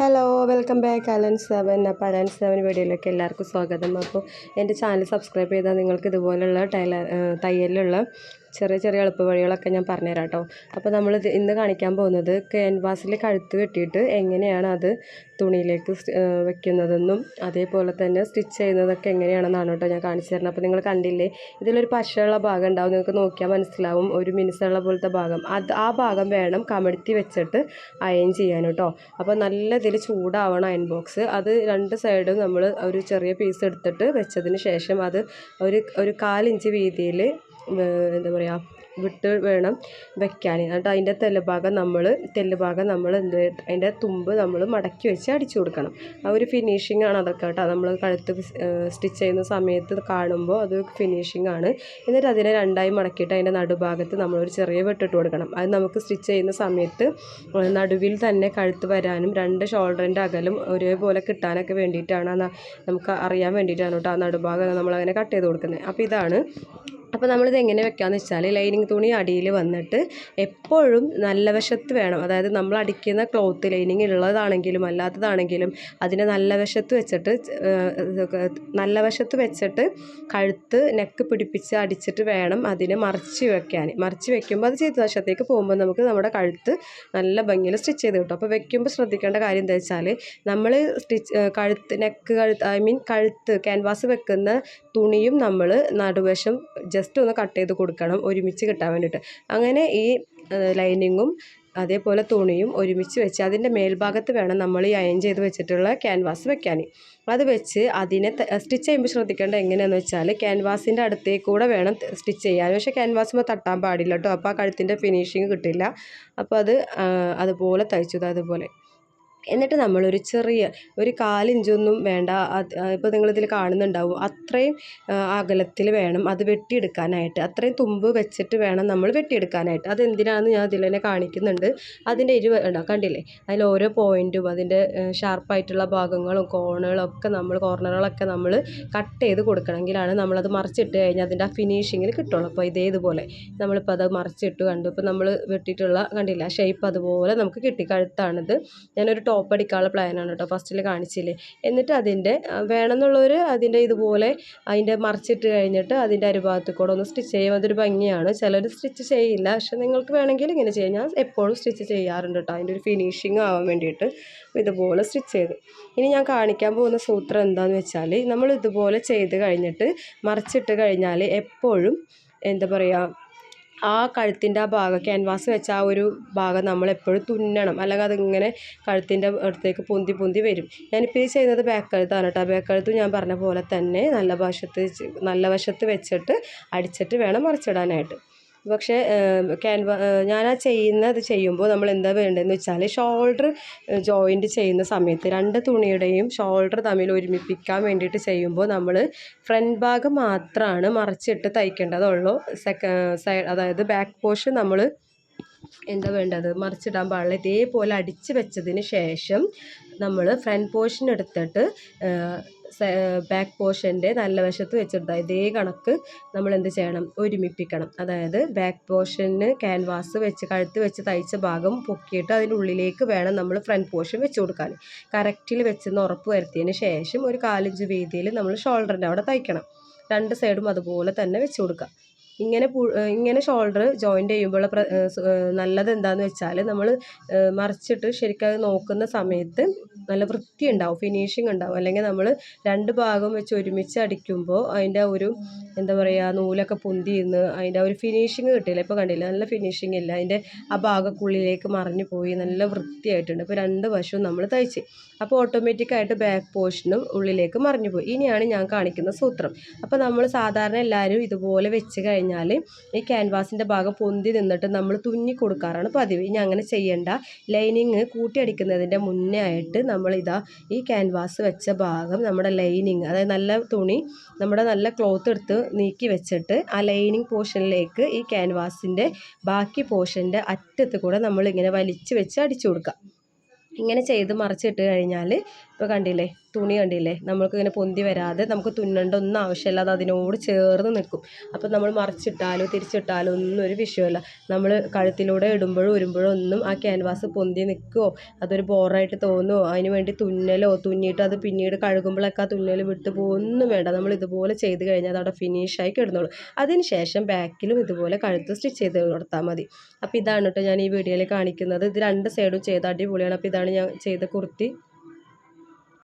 Hello welcome back Alan seven അപ്പോൾ Alan seven വീഡിയോയിലേക്ക് എല്ലാവർക്കും സ്വാഗതം. അപ്പോൾ എന്റെ ചാനൽ സബ്സ്ക്രൈബ് ചെയ്താൽ നിങ്ങൾക്ക് ഇതുപോലുള്ള ടൈലർ തയ്യലിലുള്ള ചെറിയ ചെറിയ എളുപ്പ വഴികളൊക്കെ ഞാൻ പറഞ്ഞുതരാം കേട്ടോ അപ്പോൾ നമ്മൾ ഇന്ന് കാണിക്കാൻ പോകുന്നത് ക്യാൻവാസിൽ കഴുത്ത് കെട്ടിയിട്ട് എങ്ങനെയാണ് അത് തുണിയിലേക്ക് വെക്കുന്നതെന്നും അതേപോലെ തന്നെ സ്റ്റിച്ച് ചെയ്യുന്നതൊക്കെ എങ്ങനെയാണെന്നാണ് കേട്ടോ ഞാൻ കാണിച്ചു തരുന്നത്. അപ്പോൾ നിങ്ങൾ കണ്ടില്ലേ ഇതിലൊരു പശയുള്ള ഭാഗം ഉണ്ടാവും. നിങ്ങൾക്ക് നോക്കിയാൽ മനസ്സിലാവും ഒരു മിനുസുള്ള പോലത്തെ ഭാഗം. അത് ആ ഭാഗം വേണം കമഴ്ത്തി വെച്ചിട്ട് അയൺ ചെയ്യാൻ കേട്ടോ. അപ്പോൾ നല്ല ഇതിൽ ചൂടാവണം അയൺ ബോക്സ്. അത് രണ്ട് സൈഡും നമ്മൾ ഒരു ചെറിയ പീസ് എടുത്തിട്ട് വെച്ചതിന് ശേഷം അത് ഒരു ഒരു കാലിഞ്ച് വീതിയിൽ എന്താ പറയുക വിട്ട് വേണം വെക്കാൻ. എന്നിട്ട് അതിന്റെ തെല്ലുഭാഗം നമ്മൾ തെല്ലുഭാഗം നമ്മൾ എന്ത് അതിന്റെ തുമ്പ് നമ്മൾ മടക്കി വെച്ച് അടിച്ചു കൊടുക്കണം. ആ ഒരു ഫിനിഷിംഗ് ആണ് അതൊക്കെ കേട്ടോ. നമ്മൾ കഴുത്ത് സ്റ്റിച്ച് ചെയ്യുന്ന സമയത്ത് കാണുമ്പോൾ അത് ഫിനിഷിംഗ് ആണ്. എന്നിട്ട് അതിനെ രണ്ടായി മടക്കിയിട്ട് അതിന്റെ നടുഭാഗത്ത് നമ്മളൊരു ചെറിയ വെട്ടിട്ട് കൊടുക്കണം. അത് നമുക്ക് സ്റ്റിച്ച് ചെയ്യുന്ന സമയത്ത് നടുവിൽ തന്നെ കഴുത്ത് വരാനും രണ്ട് ഷോൾഡറിന്റെ അകലും ഒരേപോലെ കിട്ടാനൊക്കെ വേണ്ടിയിട്ടാണ്. നമുക്ക് അറിയാൻ വേണ്ടിയിട്ടാണ് കേട്ടോ ആ നടുഭാഗം നമ്മളങ്ങനെ കട്ട് ചെയ്ത് കൊടുക്കുന്നത്. അപ്പോൾ ഇതാണ് അപ്പോൾ നമ്മളിത് എങ്ങനെ വെക്കാമെന്ന് വെച്ചാൽ ലൈനിങ് തുണി അടിയിൽ വന്നിട്ട് എപ്പോഴും നല്ല വശത്ത് വേണം. അതായത് നമ്മൾ അടിക്കുന്ന ക്ലോത്ത് ലൈനിങ് ഉള്ളതാണെങ്കിലും അല്ലാത്തതാണെങ്കിലും അതിനെ നല്ല വശത്ത് വെച്ചിട്ട് നല്ല വശത്ത് വെച്ചിട്ട് കഴുത്ത് നെക്ക് പിടിപ്പിച്ച് അടിച്ചിട്ട് വേണം അതിനെ മറിച്ച് വെക്കാൻ മറിച്ച് വെക്കുമ്പോൾ അത് ചെയ്ത വശത്തേക്ക് പോകുമ്പോൾ നമുക്ക് നമ്മുടെ കഴുത്ത് നല്ല ഭംഗിയിൽ സ്റ്റിച്ച് ചെയ്ത് കിട്ടും. അപ്പോൾ വെക്കുമ്പോൾ ശ്രദ്ധിക്കേണ്ട കാര്യം എന്താ വെച്ചാൽ നമ്മൾ സ്റ്റിച്ച് കഴുത്ത് നെക്ക് കഴുത്ത് ഐ മീൻ കഴുത്ത് ക്യാൻവാസ് വെക്കുന്ന തുണിയും നമ്മൾ നടുവശം ജസ്റ്റ് ഒന്ന് കട്ട് ചെയ്ത് കൊടുക്കണം ഒരുമിച്ച് കിട്ടാൻ വേണ്ടിയിട്ട്. അങ്ങനെ ഈ ലൈനിങ്ങും അതേപോലെ തുണിയും ഒരുമിച്ച് വെച്ച് അതിന്റെ മേൽഭാഗത്ത് വേണം നമ്മൾ ഈ അയൺ ചെയ്ത് വെച്ചിട്ടുള്ള ക്യാൻവാസ് വെക്കാൻ. അത് വെച്ച് അതിനെ സ്റ്റിച്ച് ചെയ്യുമ്പോൾ ശ്രദ്ധിക്കേണ്ട എങ്ങനെയാണെന്ന് വെച്ചാൽ ക്യാൻവാസിന്റെ അടുത്തേക്ക് കൂടെ വേണം സ്റ്റിച്ച് ചെയ്യാൻ. പക്ഷേ ക്യാൻവാസുമ്പോൾ തട്ടാൻ പാടില്ല കേട്ടോ. അപ്പോൾ ആ കഴുത്തിന്റെ ഫിനിഷിങ് കിട്ടില്ല. അപ്പോൾ അത് അതുപോലെ തയ്ച്ചു അതുപോലെ എന്നിട്ട് നമ്മളൊരു ചെറിയ ഒരു കാലിഞ്ചൊന്നും വേണ്ട ഇപ്പോൾ നിങ്ങളിതിൽ കാണുന്നുണ്ടാവും. അത്രയും അകലത്തിൽ വേണം അത് വെട്ടിയെടുക്കാനായിട്ട്. അത്രയും തുമ്പ് വെച്ചിട്ട് വേണം നമ്മൾ വെട്ടിയെടുക്കാനായിട്ട്. അതെന്തിനാണെന്ന് ഞാൻ അതിൽ തന്നെ കാണിക്കുന്നുണ്ട്. അതിന്റെ ഇരുവ കണ്ടില്ലേ? അതിൽ ഓരോ പോയിന്റും അതിന്റെ ഷാർപ്പായിട്ടുള്ള ഭാഗങ്ങളും കോണുകളൊക്കെ നമ്മൾ കോർണറുകളൊക്കെ നമ്മൾ കട്ട് ചെയ്ത് കൊടുക്കണമെങ്കിലാണ് നമ്മളത് മറിച്ചിട്ട് കഴിഞ്ഞാൽ അതിന്റെ ആ ഫിനിഷിങ്ങിൽ കിട്ടുള്ളൂ. അപ്പോൾ ഇതേതുപോലെ നമ്മളിപ്പോൾ അത് മറിച്ചിട്ട് കണ്ടു. ഇപ്പോൾ നമ്മൾ വെട്ടിയിട്ടുള്ള കണ്ടില്ല ഷേപ്പ് അതുപോലെ നമുക്ക് കിട്ടി. കഴുത്താണിത്. ഞാനൊരു ടോപ്പ് അടിക്കാനുള്ള പ്ലാനാണ് കേട്ടോ ഫസ്റ്റിൽ കാണിച്ചില്ലേ. എന്നിട്ട് അതിന്റെ വേണമെന്നുള്ളവർ അതിന്റെ ഇതുപോലെ അതിന്റെ മറിച്ചിട്ട് കഴിഞ്ഞിട്ട് അതിന്റെ അരുഭാഗത്ത് കൂടെ ഒന്ന് സ്റ്റിച്ച് ചെയ്യും. അതൊരു ഭംഗിയാണ്. ചിലർ സ്റ്റിച്ച് ചെയ്യില്ല. പക്ഷെ നിങ്ങൾക്ക് വേണമെങ്കിൽ ഇങ്ങനെ ചെയ്യാം. ഞാൻ എപ്പോഴും സ്റ്റിച്ച് ചെയ്യാറുണ്ട് കേട്ടോ അതിന്റെ ഒരു ഫിനിഷിങ് ആവാൻ വേണ്ടിയിട്ട് ഇതുപോലെ സ്റ്റിച്ച് ചെയ്ത്. ഇനി ഞാൻ കാണിക്കാൻ പോകുന്ന സൂത്രം എന്താണെന്ന് വെച്ചാൽ നമ്മൾ ഇതുപോലെ ചെയ്ത് കഴിഞ്ഞിട്ട് മറിച്ചിട്ട് കഴിഞ്ഞാൽ എപ്പോഴും എന്താ പറയുക ആ കഴുത്തിന്റെ ആ ഭാഗം ക്യാൻവാസ് വെച്ച ആ ഒരു ഭാഗം നമ്മൾ എപ്പോഴും തുന്നണം. അല്ലെങ്കിൽ അതിങ്ങനെ കഴുത്തിന്റെ അടുത്തേക്ക് പൊന്തി പൊന്തി വരും. ഞാനിപ്പോൾ ഈ ചെയ്യുന്നത് ബാക്ക് കഴുത്താണ് കേട്ടോ ബാക്ക് കഴുത്ത് ഞാൻ പറഞ്ഞ പോലെ തന്നെ നല്ല വശത്ത് നല്ല വശത്ത് വെച്ചിട്ട് അടിച്ചിട്ട് വേണം മറിച്ചിടാനായിട്ട്. പക്ഷേ ക്യാൻവ ഞാൻ ആ ചെയ്യുന്നത് ചെയ്യുമ്പോൾ നമ്മൾ എന്താ വേണ്ടതെന്ന് വെച്ചാൽ ഷോൾഡർ ജോയിന്റ് ചെയ്യുന്ന സമയത്ത് രണ്ട് തുണിയുടെയും ഷോൾഡർ തമ്മിൽ ഒരുമിപ്പിക്കാൻ വേണ്ടിയിട്ട് ചെയ്യുമ്പോൾ നമ്മൾ ഫ്രണ്ട് ഭാഗം മാത്രമാണ് മറിച്ചിട്ട് തയ്ക്കേണ്ടതുള്ളൂ. സെക്ക സൈഡ് അതായത് ബാക്ക് പോർഷൻ നമ്മൾ എന്താ വേണ്ടത്? മറിച്ചിടാൻ പാടില്ല. ഇതേപോലെ അടിച്ച് വെച്ചതിന് ശേഷം നമ്മൾ ഫ്രണ്ട് പോർഷൻ എടുത്തിട്ട് ബാക്ക് പോർഷന്റെ നല്ല വശത്ത് വെച്ചെടുത്താൽ ഇതേ കണക്ക് നമ്മൾ എന്ത് ചെയ്യണം? ഒരുമിപ്പിക്കണം. അതായത് ബാക്ക് പോർഷന് ക്യാൻവാസ് വെച്ച് കഴുത്ത് വെച്ച് തയ്ച്ച ഭാഗം പൊക്കിയിട്ട് അതിന്റെ ഉള്ളിലേക്ക് വേണം നമ്മൾ ഫ്രണ്ട് പോർഷൻ വെച്ച് കൊടുക്കാൻ. കറക്റ്റിൽ വെച്ചെന്ന് ഉറപ്പ് വരുത്തിയതിന് ശേഷം ഒരു കാലഞ്ച് വീതിയിൽ നമ്മൾ ഷോൾഡറിന്റെ അവിടെ തയ്ക്കണം. രണ്ട് സൈഡും അതുപോലെ തന്നെ വെച്ച് കൊടുക്കുക. ഇങ്ങനെ ഇങ്ങനെ ഷോൾഡർ ജോയിന്റ് ചെയ്യുമ്പോൾ നല്ലത് എന്താണെന്ന് വെച്ചാൽ നമ്മൾ മറിച്ചിട്ട് ശരിക്കും നോക്കുന്ന സമയത്ത് നല്ല വൃത്തി ഉണ്ടാവും ഫിനിഷിങ് ഉണ്ടാവും. അല്ലെങ്കിൽ നമ്മൾ രണ്ട് ഭാഗം വെച്ച് ഒരുമിച്ച് അടിക്കുമ്പോൾ അതിന്റെ ഒരു എന്താ പറയുക നൂലൊക്കെ പൊന്തി നിന്ന് അതിന്റെ ഒരു ഫിനിഷിങ് കിട്ടില്ല ഇപ്പോൾ കണ്ടില്ല നല്ല ഫിനിഷിങ് ഇല്ല. അതിന്റെ ആ ഭാഗക്കുള്ളിലേക്ക് മറിഞ്ഞു പോയി നല്ല വൃത്തിയായിട്ടുണ്ട്. ഇപ്പോൾ രണ്ട് വശവും നമ്മൾ തയ്ച്ച്. അപ്പോൾ ഓട്ടോമാറ്റിക്കായിട്ട് ബാക്ക് പോർഷനും ഉള്ളിലേക്ക് മറിഞ്ഞു പോയി. ഇനിയാണ് ഞാൻ കാണിക്കുന്ന സൂത്രം. അപ്പോൾ നമ്മൾ സാധാരണ എല്ലാവരും ഇതുപോലെ വെച്ച് കഴിഞ്ഞാൽ ഈ ക്യാൻവാസിന്റെ ഭാഗം പൊന്തി നിന്നിട്ട് നമ്മൾ തുന്നി കൊടുക്കാറാണ് പതിവ്. ഇനി അങ്ങനെ ചെയ്യേണ്ട. ലൈനിങ് കൂട്ടിയടിക്കുന്നതിന്റെ മുന്നേ ആയിട്ട് നമ്മളിതാ ഈ ക്യാൻവാസ് വെച്ച ഭാഗം നമ്മുടെ ലൈനിങ് അതായത് നല്ല തുണി നമ്മുടെ നല്ല ക്ലോത്ത് എടുത്ത് നീക്കി വെച്ചിട്ട് ആ ലൈനിങ് പോർഷനിലേക്ക് ഈ ക്യാൻവാസിന്റെ ബാക്കി പോർഷന്റെ അറ്റത്ത് കൂടെ നമ്മളിങ്ങനെ വലിച്ചു വെച്ച് അടിച്ചു കൊടുക്കുക ഇങ്ങനെ ചെയ്ത് മറിച്ചിട്ട് കഴിഞ്ഞാൽ ഇപ്പോൾ കണ്ടില്ലേ? തുണി കണ്ടില്ലേ? നമുക്ക് ഇങ്ങനെ പൊന്തി വരാതെ നമുക്ക് തുന്നേണ്ട ഒന്നും ആവശ്യമില്ലാതെ അതിനോട് ചേർന്ന് നിൽക്കും. അപ്പോൾ നമ്മൾ മറിച്ചിട്ടാലോ തിരിച്ചിട്ടാലോ ഒന്നും ഒരു വിഷയമല്ല. നമ്മൾ കഴുത്തിലൂടെ ഇടുമ്പോഴും ഉരുമ്പോഴും ഒന്നും ആ ക്യാൻവാസ് പൊന്തി നിൽക്കുമോ അതൊരു ബോറായിട്ട് തോന്നുമോ അതിന് വേണ്ടി തുന്നലോ? തുന്നിയിട്ട് അത് പിന്നീട് കഴുകുമ്പോഴൊക്കെ ആ തുന്നൽ വിട്ടു പോകുന്നു വേണ്ട. നമ്മൾ ഇതുപോലെ ചെയ്ത് കഴിഞ്ഞാൽ അതവിടെ ഫിനിഷായി കിടന്നോളൂ. അതിന് ശേഷം ബാക്കിലും ഇതുപോലെ കഴുത്ത് സ്റ്റിച്ച് ചെയ്ത് കൊടുത്താൽ മതി. അപ്പോൾ ഇതാണ് കേട്ടോ ഞാൻ ഈ വീഡിയോയിൽ കാണിക്കുന്നത്. ഇത് രണ്ട് സൈഡും ചെയ്ത അടിപൊളിയാണ്. അപ്പോൾ ഇതാണ് ഞാൻ ചെയ്ത കുർത്തി.